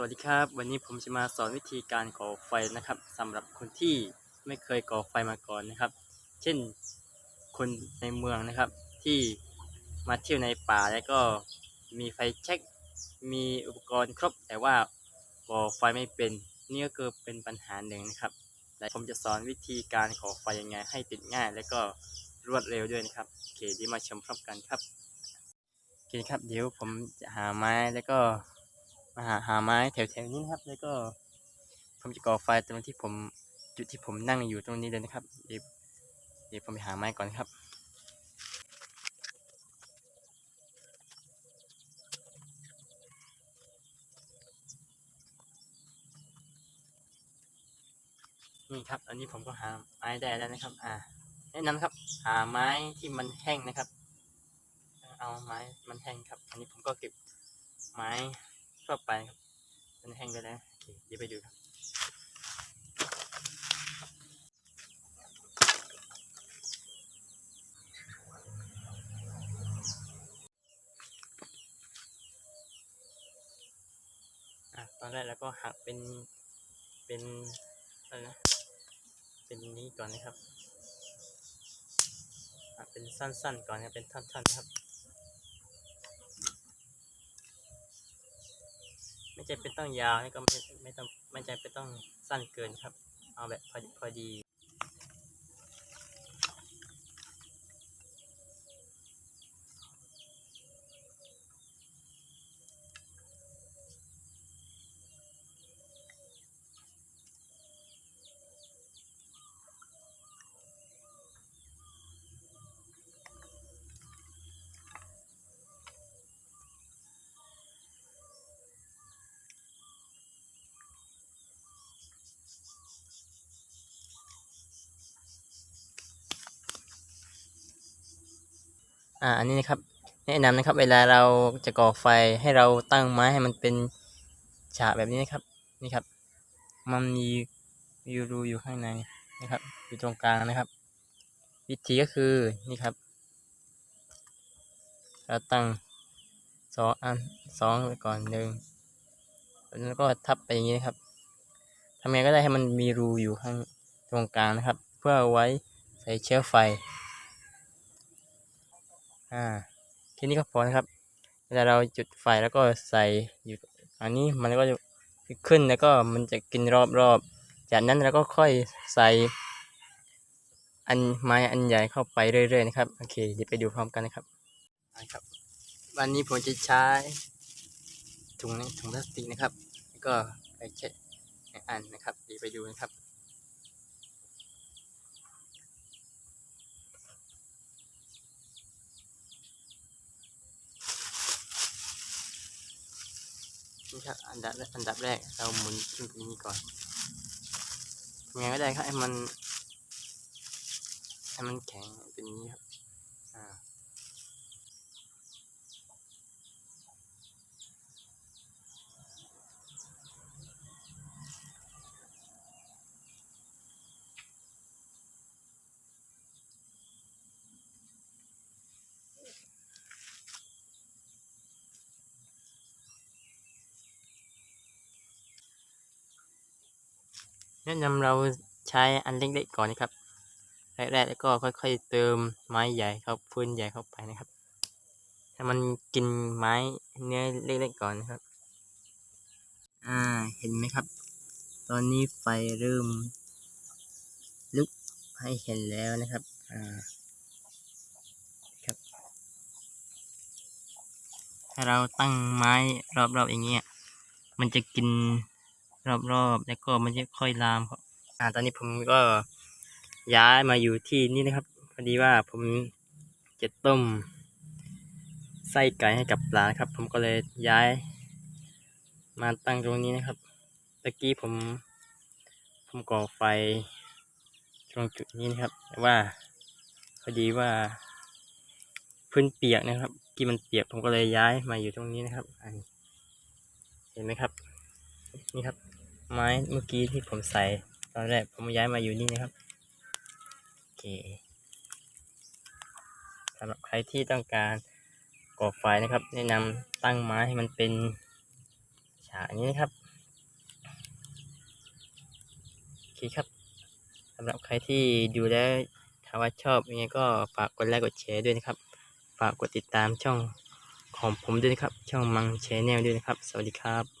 สวัสดีครับ วันนี้ผมจะมาสอนวิธีการก่อไฟนะครับสำหรับคนที่ไม่เคยก่อไฟมาก่อนนะครับ เช่นคนในเมืองนะครับ ที่มาเที่ยวในป่าแล้วก็มีไฟแช็กมีอุปกรณ์ครบ แต่ว่าก่อไฟไม่เป็นนี่ก็คือเป็นปัญหาหนึ่งนะครับและผมจะสอนวิธีการก่อไฟยังไงให้ติดง่าย และก็รวดเร็วด้วยนะครับโอเคเดียวมาชมพร้อมกันครับโอเคครับเดี๋ยวผมจะหาไม้แล้วก็ มาหาหาไม้แถวๆนี้นะครับ แล้วก็ผมจะก่อไฟตรงที่ผมจุดที่ผมนั่งอยู่ตรงนี้เลยนะครับ เดี๋ยวเดี๋ยวผมไปหาไม้ก่อนครับนี่ครับ อันนี้ผมก็หาไม้ได้แล้วนะครับ อ่า แนะนำครับ หาไม้ที่มันแห้งนะครับ เอาไม้มันแห้งครับ อันนี้ผมก็เก็บไม้ ทั่วไปครับมันแห้งไปแล้วโอเคเดี๋ยวไปดูครับตอนแรกเราก็หักเป็นเป็นอะไรนะเป็นนี้ก่อนนะครับหักเป็นสั้นๆก่อนนะเป็นท่อนๆครับ ไม่จำเป็นต้องยาวนี่ก็ไม่ไม่ต้องไม่จำเป็นต้องสั้นเกินครับ เอาแบบพอพอดี อ่าอันนี้นะครับแนะนำนะครับ เวลาเราจะก่อไฟให้เราตั้งไม้ให้มันเป็นฉากแบบนี้นะครับ นี่ครับ มันมีมีรูอยู่ข้างในนะครับ อยู่ตรงกลางนะครับ วิธีก็คือนี่ครับเราตั้งสองอันสองไว้ก่อนหนึ่งแล้วก็ทับไปอย่างนี้นะครับทำไงก็ได้ให้มันมีรูอยู่ข้างตรงกลางนะครับ เพื่อเอาไว้ใส่เชื้อไฟ อ่าแค่นี้ก็พอนะครับ เวลาเราจุดไฟแล้วก็ใส่อยู่อันนี้มันก็จะขึ้นแล้วก็มันจะกินรอบๆ จากนั้นเราก็ค่อยใส่อันไม้อันใหญ่เข้าไปเรื่อย ๆ นะครับ โอเคเดี๋ยวไปดูพร้อมกันนะครับนะครับ วันนี้ผมจะใช้ถุงนี้ถุงพลาสติกนะครับ แล้วก็ไปเช็ดอันนะครับเดี๋ยวไปดูนะครับ นี่ครับอันดับอันดับแรกเราหมุนขึ้นตรงนี้ก่อนทำไงก็ได้ครับให้มันให้มันแข็งเป็นนี้ครับอ่า แนะนำเราใช้อันเล็กๆก่อนนะครับแรกๆแล้วก็ค่อยๆเติมไม้ใหญ่เข้าพื้นใหญ่เข้าไปนะครับให้มันกินไม้เนื้อเล็กๆก่อนนะครับ อ่าเห็นไหมครับ ตอนนี้ไฟเริ่ม ลุกให้เห็นแล้วนะครับ อ่าครับ ถ้าเราตั้งไม้รอบๆอย่างเงี้ยมันจะกิน รอบๆแล้วก็มันจะค่อยลามครับ อ่า ตอนนี้ผมก็ย้ายมาอยู่ที่นี่นะครับ พอดีว่าผมจะต้มไส้ไก่ให้กับปลานะครับ ผมก็เลยย้าย มาตั้งตรงนี้นะครับตะกี้ผม ผมก่อไฟตรงจุดนี้นะครับแต่ว่า พอดีว่าพื้นเปียกนะครับ ที่มันเปียกผมก็เลยย้ายมาอยู่ตรงนี้นะครับ อันเห็นไหมครับ นี่ครับ ไม้เมื่อกี้ที่ผมใส่ตอนแรกผมย้ายมาอยู่นี่นะครับโอเคสำหรับใครที่ต้องการก่อไฟนะครับ แนะนำตั้งไม้ให้มันเป็นฉากนี้นะครับโอเคครับสำหรับใครที่ดูแล้วถ้าว่าชอบยังไงก็ฝากกดไลค์กดแชร์ด้วยนะครับ ฝากกดติดตามช่องของผมด้วยนะครับ ช่องมังแชนแนลด้วยนะครับ สวัสดีครับ